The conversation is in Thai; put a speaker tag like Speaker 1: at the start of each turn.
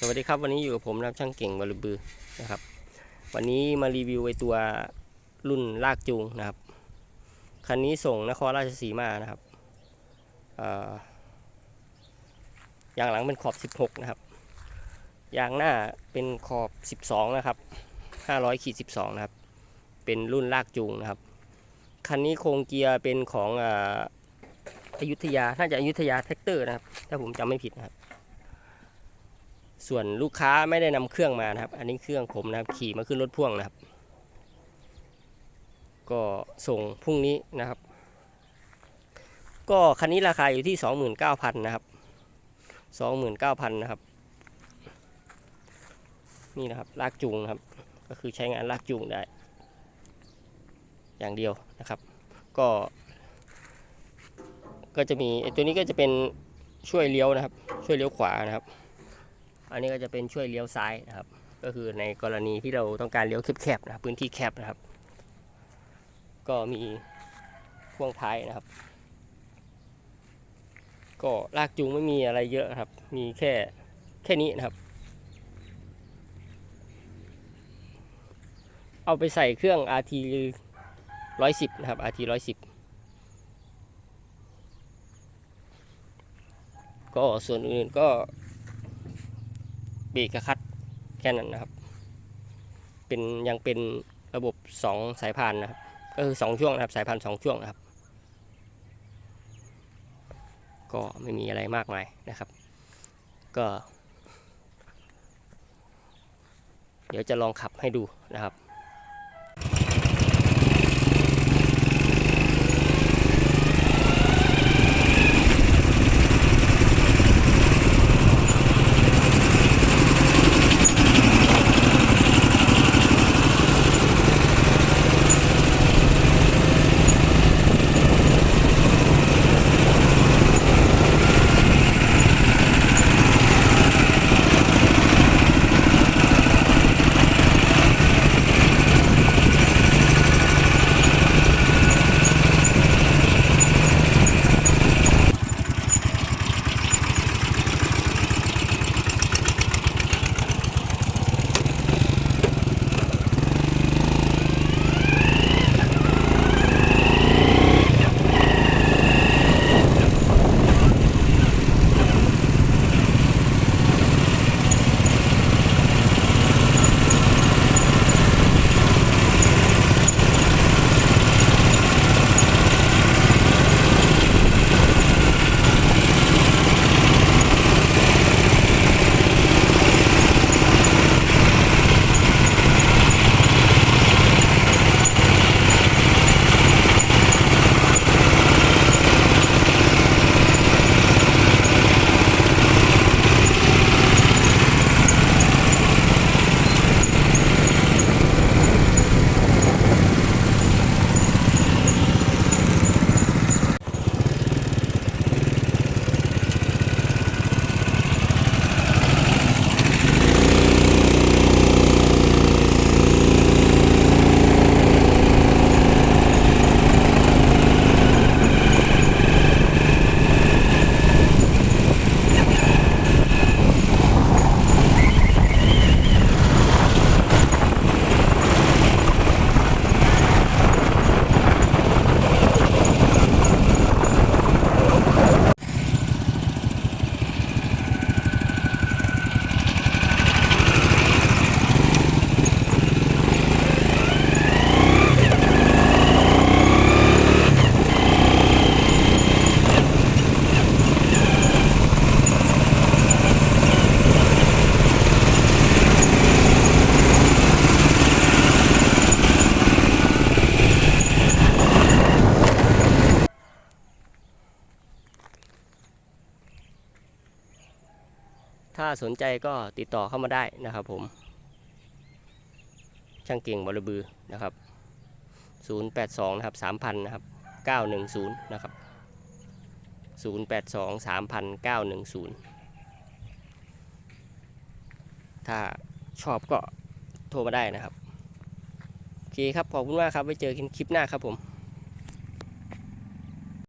Speaker 1: สวัสดีครับวันนี้อยู่กับผมนะครับช่างเก่งบริบือนะครับ วันนี้มารีวิวไอตัวรุ่นลากจูงนะครับคันนี้ส่งนครราชสีมานะครับเอ่อยางหลังเป็นขอบ 16 นะครับยางหน้าเป็นขอบ 12 นะครับ 500ขีด12 นะครับ เป็นรุ่นลากจูงนะครับคันนี้โครงเกียร์เป็นของอ,อยุธยาน่าจะอยุธยาแท็กเตอร์นะครับ ถ้าผมจำไม่ผิดนะครับ ส่วนลูกค้าไม่ได้นำเครื่องมานะครับ อันนี้เครื่องผมนะครับขี่มาขึ้นรถพ่วงนะครับ ก็ส่งพรุ่งนี้นะครับ ก็คันนี้ราคาอยู่ที่ 29,000นะครับ29,000นะครับ นี่นะครับลากจูงนะครับ ก็คือใช้งานลากจูงได้ อย่างเดียวนะครับ ก็ ก็จะมีตัวนี้ก็จะเป็นช่วยเลี้ยวนะครับ ช่วยเลี้ยวขวานะครับ อันนี้ก็จะเป็นช่วยเลี้ยวซ้ายนะครับ ก็คือในกรณีที่เราต้องการเลี้ยวแคบๆนะครับพื้นที่แคบนะครับ ก็มีพ่วงท้ายนะครับ ก็ลากจูงไม่มีอะไรเยอะครับ มีแค่แค่นี้นะครับ เอาไปใส่เครื่อง RT 110 นะครับ RT 110ก็ส่วนอื่นก็ เบรกกับคัดแค่นั้นนะครับ เป็นยังเป็นระบบสองสายพานนะครับ ก็คือสองช่วงนะครับสายพานสองช่วงนะครับ ก็ไม่มีอะไรมากมายนะครับ ก็ เดี๋ยวจะลองขับให้ดูนะครับ ถ้าสนใจก็ติดต่อเข้ามาได้นะครับผม ช่างเก่งบริบือนะครับ 082 นะครับ 3,000 นะครับ 910 นะครับ 082 3,000 910 ถ้าชอบก็โทรมาได้นะครับ โอเคครับ ขอบคุณมากครับ ไว้เจอกันคลิปหน้าครับผม